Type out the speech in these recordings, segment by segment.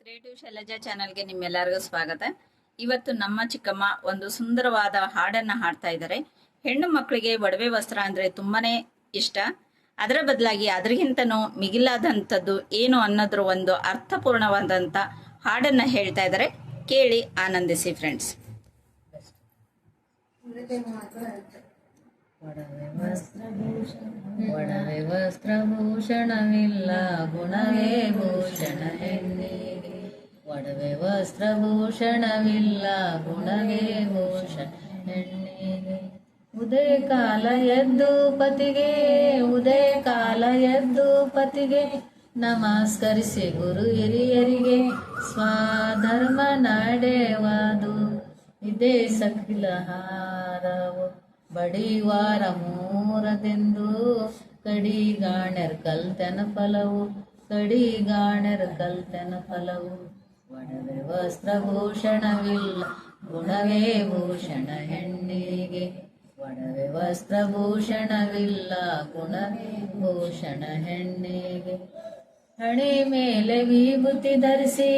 Creative Shailaja ಚಾನಲ್ಗೆ ನಿಮ್ಮೆಲ್ಲರಿಗೂ ಸ್ವಾಗತ. ಇವತ್ತು ನಮ್ಮ ಚಿಕ್ಕಮ್ಮ ಒಂದು ಸುಂದರವಾದ ಹಾಡನ್ನ ಹಾಡ್ತಾ ಇದ್ದಾರೆ. ಹೆಣ್ಣು ಮಕ್ಕಳಿಗೆ ಒಡವೆ ವಸ್ತ್ರ ಅಂದ್ರೆ ತುಂಬಾನೇ ಇಷ್ಟ. ಅದರ ಬದಲಾಗಿ ಅದರಿಗಿಂತನೂ ಮಿಗಿಲಾದಂಥದ್ದು ಏನು ಅನ್ನೋದ್ರ ಒಂದು ಅರ್ಥಪೂರ್ಣವಾದಂಥ ಹಾಡನ್ನ ಹೇಳ್ತಾ ಇದ್ದಾರೆ. ಕೇಳಿ ಆನಂದಿಸಿ ಫ್ರೆಂಡ್ಸ್ ಒಡವೆ ವಸ್ತ್ರಭೂಷಣ ಒಡವೆ ವಸ್ತ್ರಭೂಷಣವಿಲ್ಲ ಗುಣವೇ ಭೂಷಣ ಹೆಣ್ಣಿಗೆ ಒಡವೆ ವಸ್ತ್ರಭೂಷಣವಿಲ್ಲ, ಗುಣವೇ ಭೂಷಣ, ಹೆಣ್ಣಿಗೆ. ಉದಯ ಕಾಲ ಎದ್ದು ಪತಿಗೆ, ಉದಯ ಕಾಲ ಎದ್ದು ಪತಿಗೆ. ನಮಸ್ಕರಿಸಿ ಗುರು ಹಿರಿಯರಿಗೆ, ಸ್ವಾಧರ್ಮ ನಡೆವದು. ಇದೇ ಸಕಿಲ ಹಾರವು ಬಡಿವಾರ ಮೂರದೆಂದು. ಕಡಿಗಾಣರ್ ಕಲ್ತನ ಫಲವು ಕಡಿಗಾಣರ್ ಕಲ್ತನ ಫಲವು. ಒಡವೆ ವಸ್ತ್ರಭೂಷಣವಿಲ್ಲ. ಗುಣವೇ ಭೂಷಣ ಹೆಣ್ಣಿಗೆ. ಒಡವೆ ವಸ್ತ್ರಭೂಷಣವಿಲ್ಲ. ಗುಣವೇ ಭೂಷಣ ಹೆಣ್ಣಿಗೆ. ಹಣೆ ಮೇಲೆ ವಿಭೂತಿ ಧರಿಸಿ,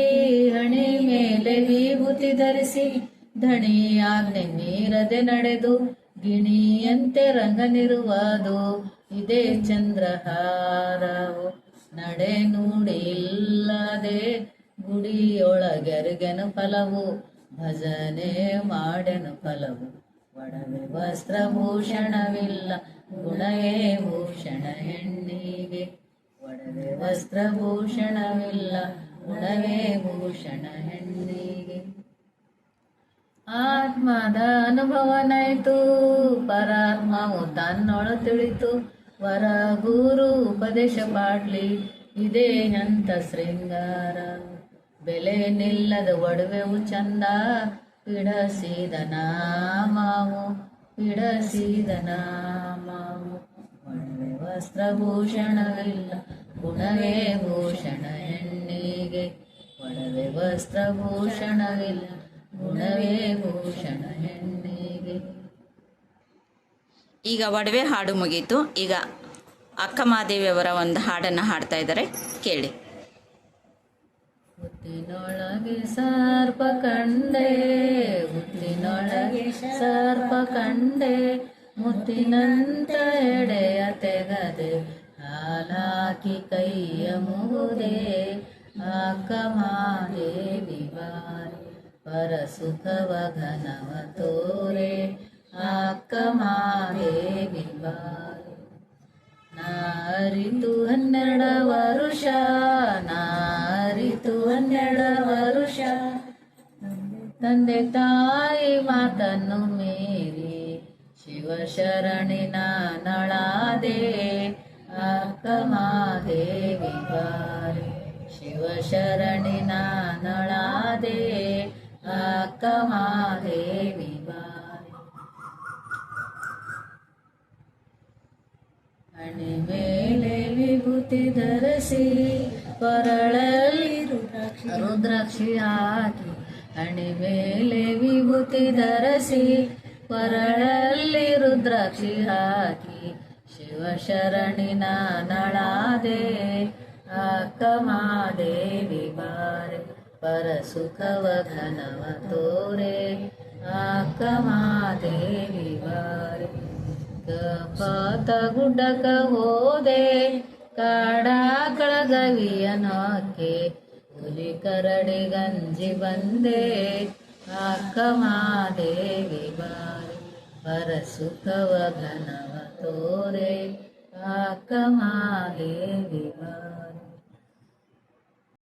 ಹಣೆ ಮೇಲೆ ವಿಭೂತಿ ಧರಿಸಿ, ಧಣಿ ಆಜ್ಞೆ ಮೀರದೆ ನಡೆದು, ಗಿಣಿಯಂತೆ ರಂಗನಿರುವುದು ಇದೇ ಚಂದ್ರಹಾರವು. ನಡೆ ನುಡಿ ಇಲ್ಲದೆ ಗುಡಿಯೊಳಗೆರಗೆನು ಫಲವು, ಭಜನೆ ಮಾಡೆನು ಫಲವು. ಒಡವೆ ವಸ್ತ್ರಭೂಷಣವಿಲ್ಲ, ಗುಣವೇ ಭೂಷಣ ಹೆಣ್ಣಿಗೆ. ಒಡವೆ ವಸ್ತ್ರಭೂಷಣವಿಲ್ಲ, ಗುಣವೇ ಭೂಷಣ ಹೆಣ್ಣಿಗೆ. ಆತ್ಮದ ಅನುಭವನಾಯ್ತು ಪರಾತ್ಮವು ತನ್ನೊಳ ತಿಳಿತು ವರ ಗುರು ಉಪದೇಶ ಪಾಡ್ಲಿ ಇದೇ ಹಂತ ಶೃಂಗಾರ. ಬೆಲೆ ನಿಲ್ಲದ ಒಡವೆವು ಚಂದ ಪಿಡಸಿದ ನಾಮವು ಪಿಡಸಿದ ನಾಮವು. ಒಡವೆ ವಸ್ತ್ರಭೂಷಣವಿಲ್ಲ, ಗುಣವೇ ಭೂಷಣ ಹೆಣ್ಣಿಗೆ. ಒಡವೆ ವಸ್ತ್ರಭೂಷಣವಿಲ್ಲ, ಗುಣವೇ ಭೂಷಣ ಹೆಣ್ಣಿಗೆ. ಈಗ ಒಡವೆ ಹಾಡು ಮುಗೀತು. ಈಗ ಅಕ್ಕ ಅವರ ಒಂದು ಹಾಡನ್ನ ಹಾಡ್ತಾ ಇದ್ದಾರೆ. ಕೇಳಿ. ಹುತ್ತಿನೊಳಗೆ ಸರ್ಪ ಕಂಡೆ ಹುತ್ತಿನೊಳಗೆ ಸರ್ಪ ಕಂಡೆ, ಮುತ್ತಿನಂತ ಎಡೆಯ ತೆಗದೆ, ಹಾಲಾಕಿ ಕೈಯ ಮುಗುದೆ, ಅಕ್ಕ ಮಾದೇವಿ ಬಾರಿ ಪರ ಸುಖವ ಘನವ ತೋರೆ, ಅಕ್ಕ ಮಾದೇವಿ ಬಾರಿ. ನಾರಿತು ಹನ್ನೆರಡ ವರುಷ, ನಾರಿತು ಹನ್ನೆರಡ ವರುಷ. ತಂದೆ ತಾಯಿ ಮಾತನ್ನು ಮೀರಿ ಶಿವಶರಣಿನ ನಳಾದೆ ಅಕ್ಕ ಮಾದೇವಿ ಬಾರಿ ಶಿವಶರಣಿನ ನಳಾದೆ ಅಕ್ಕ ಮಾದೇವಿ ಬಾರಿ ಹಣೆ ವಿಭೂತಿ ಧರಿಸಿ ಕೊರಳಲ್ಲಿ ರುದ್ರಾಕ್ಷಿ ಹಾಕಿ ಹಣೆ ಮೇಲೆ ವಿಭೂತಿ ಧರಿಸಿ ಕೊರಳಲ್ಲಿ ರುದ್ರಾಕ್ಷಿ ಹಾಕಿ ಶಿವಶರಣಿನ ನಳಾದೆ ಅಕ್ಕ ಮಾದೇವಿ ಬಾರೆ ಪರ ಸುಖವ ಘನವ ತೋರೆ ಅಕ್ಕ ಮಾದೇವಿ ಬಾರೆ. ಗುಡ್ಡಕ ಹೋದೆ ಗವಿಯನಕ್ಕೆ ಹುಲಿ ಕರಡಿ ಗಂಜಿ ಬಂದೆ ಅಕ್ಕ ಮಾದೇವಿ ಬಾರಿ ಪರ ಸುಖವ ಘನವ ತೋರೆ ಅಕ್ಕ ಮಾದೇವಿ ಬಾರಿ.